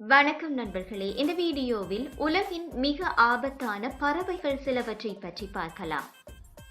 வணக்கம் நண்பர்களே. இந்த வீடியோவில் உலகின் மிக ஆபத்தான பறவைகள் சிலவற்றை பற்றி பார்க்கலாம்.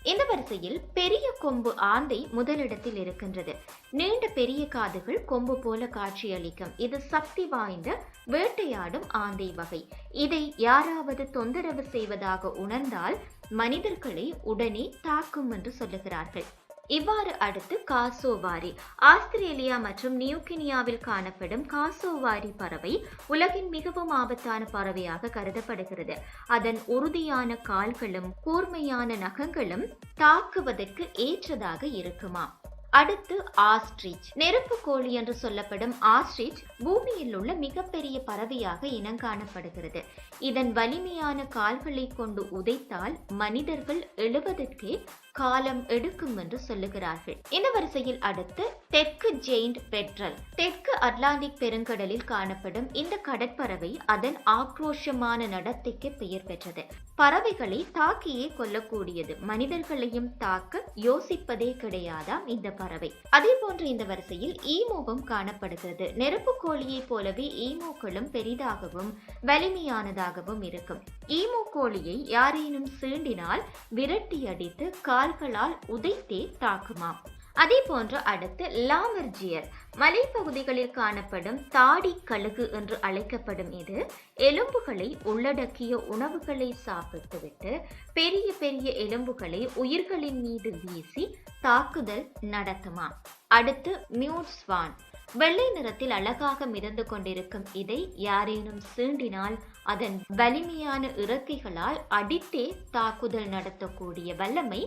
இந்த வரிசையில் பெரிய கொம்பு ஆந்தை முதலிடத்தில் இருக்கின்றது. நீண்ட பெரிய காதுகள் கொம்பு போல காட்சியளிக்கும். இது சக்தி வாய்ந்த வேட்டையாடும் ஆந்தை வகை. இதை யாராவது தொந்தரவு செய்வதாக உணர்ந்தால் மனிதர்களை உடனே தாக்கும் என்று சொல்லுகிறார்கள். இவ்வாறு அடுத்து காசோவாரி. ஆஸ்திரேலியா மற்றும் நியூகினியாவில் காணப்படும் காசோவாரி பறவை உலகின் மிகவும் ஆபத்தான பறவையாக கருதப்படுகிறது. அதன் உறுதியான கால்களும் கூர்மையான நகங்களும் தாக்குவதற்கு ஏற்றதாக இருக்குமா? அடுத்து ஆஸ்ட்ரிச். நெருப்பு கோழி என்று சொல்லப்படும் ஆஸ்ட்ரிச் பூமியில் உள்ள மிகப்பெரிய பறவையாக இனங்காணப்படுகிறது இதன் வலிமையான கால்களை கொண்டு உதைத்தால் மனிதர்கள் எழுவதற்கே காலம் எடுக்கும் என்று சொல்லுகிறார்கள். இந்த வரிசையில் அடுத்து தெற்கு ஜெயின்ட் பெட்ரல். தெற்கு அட்லாண்டிக் பெருங்கடலில் காணப்படும் இந்த கடற்பறவை அதன் ஆக்ரோஷமான நடத்தைக்கு பெயர் பெற்றது. பறவைகளை தாக்கியே கொல்லக்கூடியது. மனிதர்களையும் தாக்க யோசிப்பதே கிடையாதாம் இந்த பறவை. அதே போன்று இந்த வரிசையில் ஈமோவும் காணப்படுகிறது. நெருப்பு கோழியைப் போலவே ஈமோக்களும் பெரிதாகவும் வலிமையானதாகவும் இருக்கும். ஈமோ கோழியை யாரேனும் சீண்டினால் விரட்டி அடித்து கால் கால்களால் உதைத்தே தாக்குமாம். அதே போன்று அடுத்து லாமர்ஜியர் மலைப்பகுதிகளில் காணப்படும் தாடி கழுகு என்று அழைக்கப்படும் இது எலும்புகளை உள்ளடக்கிய உணவுகளை சாப்பிட்டுவிட்டு பெரிய பெரிய எலும்புகளை உயிர்களின் மீது வீசி தாக்குதல் நடத்துமா அடுத்து மியூட்ஸ்வான் வெள்ளை நிறத்தில் அழகாக மிதந்து கொண்டிருக்கும் இதை யாரேனும் சீண்டினால் அதன் வலிமையான இறக்கைகளால் அடித்தே தாக்குதல் நடத்தக்கூடிய வல்லமை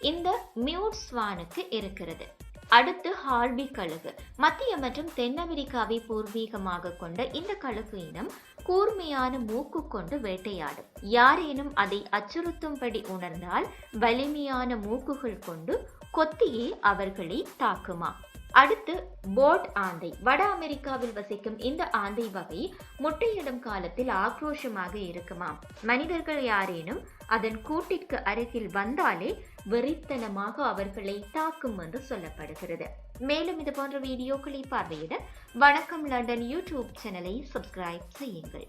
இந்த மியூட் ஸ்வானுக்கு இருக்கிறது. அடுத்து ஹார்பி கழுகு. மத்திய மற்றும் தென் அமெரிக்காவை பூர்வீகமாக கொண்ட இந்த கழுகு இனம் கூர்மையான மூக்கு கொண்டு வேட்டையாடும். யாரேனும் அதை அச்சுறுத்தும்படி உணர்ந்தால் வலிமையான மூக்குகள் கொண்டு கொத்தியே அவர்களை தாக்குமா? அடுத்து போட் ஆந்தை. வட அமெரிக்காவில் வசிக்கும் இந்த ஆந்தை வகை முட்டையிடும் காலத்தில் ஆக்ரோஷமாக இருக்குமாம். மனிதர்கள் யாரேனும் அதன் கூட்டிற்கு அருகில் வந்தாலே வெறித்தனமாக அவர்களை தாக்கும் என்று சொல்லப்படுகிறது. மேலும் இது போன்ற வீடியோக்களை பார்வையிட வணக்கம் லண்டன் யூடியூப் சேனலை சப்ஸ்கிரைப் செய்யுங்கள்.